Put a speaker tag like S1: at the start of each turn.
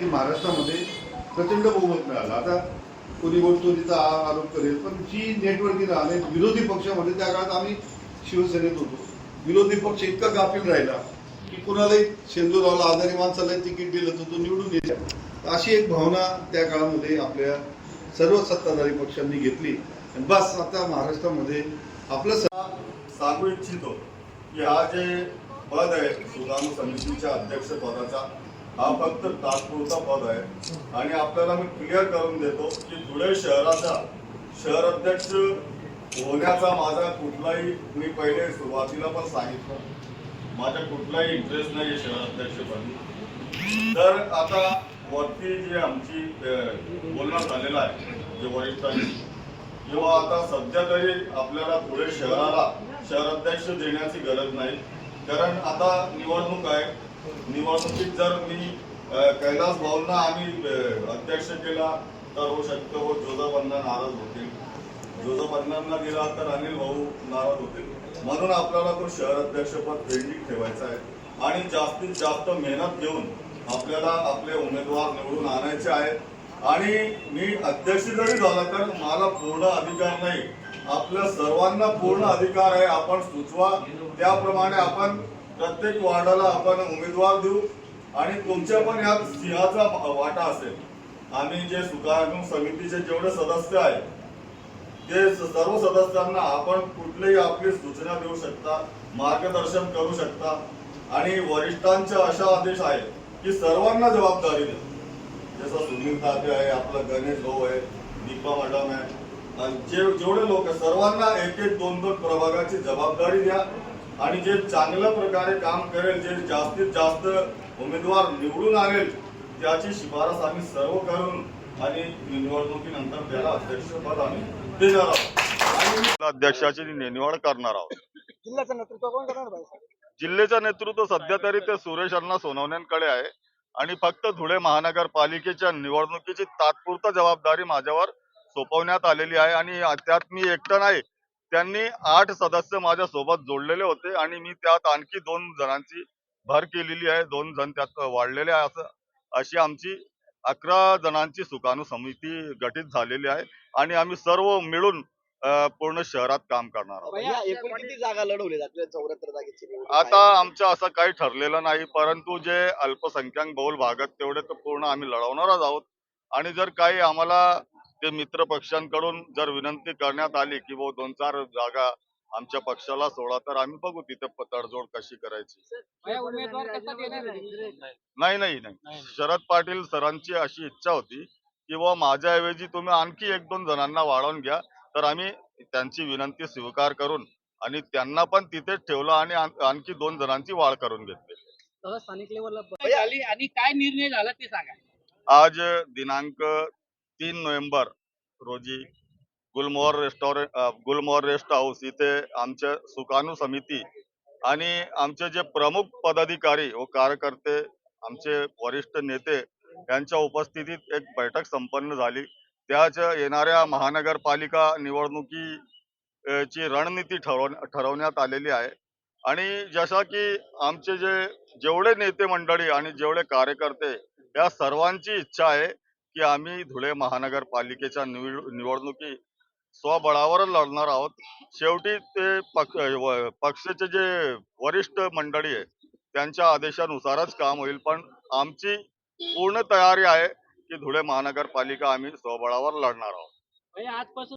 S1: की महाराष्ट्रामध्ये प्रचंड बहुमत मिळालं. आता कोणी बोलतो तिचा आरोप करेल पण जी नेटवर्किंग आले विरोधी पक्षामध्ये त्या काळात आम्ही शिवसेनेत होतो. विरोधी पक्ष इतका गाफील राहिला की कुणालाही शेंदूरावला आजारी माणसाला तिकीट दिलं तर तो निवडून येईल. अशी एक भावना त्या काळामध्ये आपल्या सर्व सत्ताधारी पक्षांनी घेतली. आणि बस आता महाराष्ट्रामध्ये आपलं
S2: सांगू इच्छितो की हा जे पद आहे सुदाम समितीच्या अध्यक्ष पदाचा हा फक्त तात्पुरता पद आहे. आणि आपल्याला मी क्लिअर करून देतो की धुळे शहराचा शहर अध्यक्ष होण्याचा माझा कुठलाही मी पहिले सुरुवातीला पण सांगितलं. माझा कुठलाही इंटरेस्ट नाही शहर अध्यक्ष बनणं तर आता वरती जे आमची बोलणं झालेलं आहे जे वरिष्ठांनी किंवा आता सध्या तरी आपल्याला धुळे शहराला शहर अध्यक्ष देण्याची गरज नाही. कारण आता निवडणूक आहे. निवडणुकीत जर मी कैलास भाऊंना आम्ही अध्यक्ष केला तर होऊ शकतं व हो जोजाबांना नाराज होतील. जोजाबांना दिला तर अनिल भाऊ नाराज होतील. म्हणून आपल्याला तो शहर अध्यक्षपद पेंडिंग ठेवायचं आहे. आणि जास्तीत जास्त मेहनत घेऊन आपल्याला आपले उमेदवार निवडून आणायचे आहेत. आणि मी अध्यक्ष जरी झाला तर मला पूर्ण अधिकार नाही. आपल्या सर्वांना पूर्ण अधिकार आहे. आपण सुचवा. त्याप्रमाणे आपण प्रत्येक वार्डाला आपण उमेदवार देऊ आणि तुमच्या पण यात सिंहाचा वाटा असेल. आम्ही जे सुकाणू समितीचे जेवढे सदस्य आहेत ते सर्व सदस्यांना आपण कुठलेही आपली सूचना देऊ शकता मार्गदर्शन करू शकता. आणि वरिष्ठांचे अशा आदेश आहे की सर्वांना जबाबदारी द्या. जसं सुनील ताते आहे आपला गणेश भाऊ आहे दीपा मॅडम आहे. आणि जे जेवढे लोक आहेत सर्वांना एक एक दोन दोन प्रभागाची जबाबदारी द्या. आणि जे चांगल्या प्रकारे काम करेल जे जास्तीत जास्त उमेदवार निवडून आणेल त्याची शिफारस आम्ही सर्व करून आणि निवडणुकीनंतर त्याला अध्यक्षपद आम्ही देणार आहोत. अध्यक्षाची निवड करणार आहोत.
S3: जिल्ह्याचं नेतृत्व कोण करणार भाई
S2: जिल्ह्याचं नेतृत्व सध्या तरी ते सुरेश अण्णा सोनवण्यांकडे आहे. आणि फक्त धुळे महानगरपालिकेच्या निवडणुकीची तात्पुरता जबाबदारी माझ्यावर सोपवण्यात आलेली आहे. आणि त्यात मी एकटा नाही त्यांनी आठ सदस्य माझ्या सोबत जोडलेले होते आणि मी त्यात आणखी दोन जणांची भर केलेली आहे. दोन जण त्यात वाढलेले आहे असं अशी आमची अकरा जणांची सुकाणू समिती गठीत झालेली आहे आणि आम्ही सर्व मिळून पूर्ण शहरात काम करणार आहोत. आता. आमचं असं काही ठरलेलं नाही परंतु जे अल्पसंख्याक बहुल भागात तेवढे तर पूर्ण आम्ही लढवणारच आहोत. आणि जर काही आम्हाला ते मित्र पक्षांकडून जर विनंती करण्यात आली की भाऊ दोन चार जागा आमच्या पक्षाला सोडा तर आम्ही बघू तिथे तडजोड कशी करायची? नाही नाही नाही. शरद पाटील सरांची अशी इच्छा होती की बुवा माझ्याऐवजी तुम्ही आणखी एक दोन जणांना वाढवून घ्या तर आम्ही त्यांची विनंती स्वीकार करून आणि त्यांना पण तिथेच ठेवलं आणि आण- आणखी दोन जणांची वाढ करून घेतली.
S4: स्थानिक लेवलला आणि काय निर्णय झाला ते सांगा.
S2: आज दिनांक तीन नोव्हेंबर रोजी गुलमोहर रेस्टॉरंट गुलमोहर रेस्ट हाऊस इथे आमच्या सुकाणू समिती आणि आमचे जे प्रमुख पदाधिकारी व कार्यकर्ते आमचे वरिष्ठ नेते यांच्या उपस्थितीत एक बैठक संपन्न झाली. त्याच येणाऱ्या महानगरपालिका निवडणुकी ची रणनीती ठरव ठरवण्यात आलेली आहे. आणि जसा की आमचे जे जेवढे नेते मंडळी आणि जेवढे कार्यकर्ते या सर्वांची इच्छा आहे की आम्ही धुळे महानगरपालिकेच्या निवड निवडणुकी स्वबळावर लढणार आहोत. शेवटी ते पक्ष पक्षाचे जे वरिष्ठ मंडळी आहे त्यांच्या आदेशानुसारच काम होईल. पण आमची पूर्ण तयारी आहे की धुळे महानगरपालिका आम्ही स्वबळावर लढणार आहोत.
S4: म्हणजे आजपासून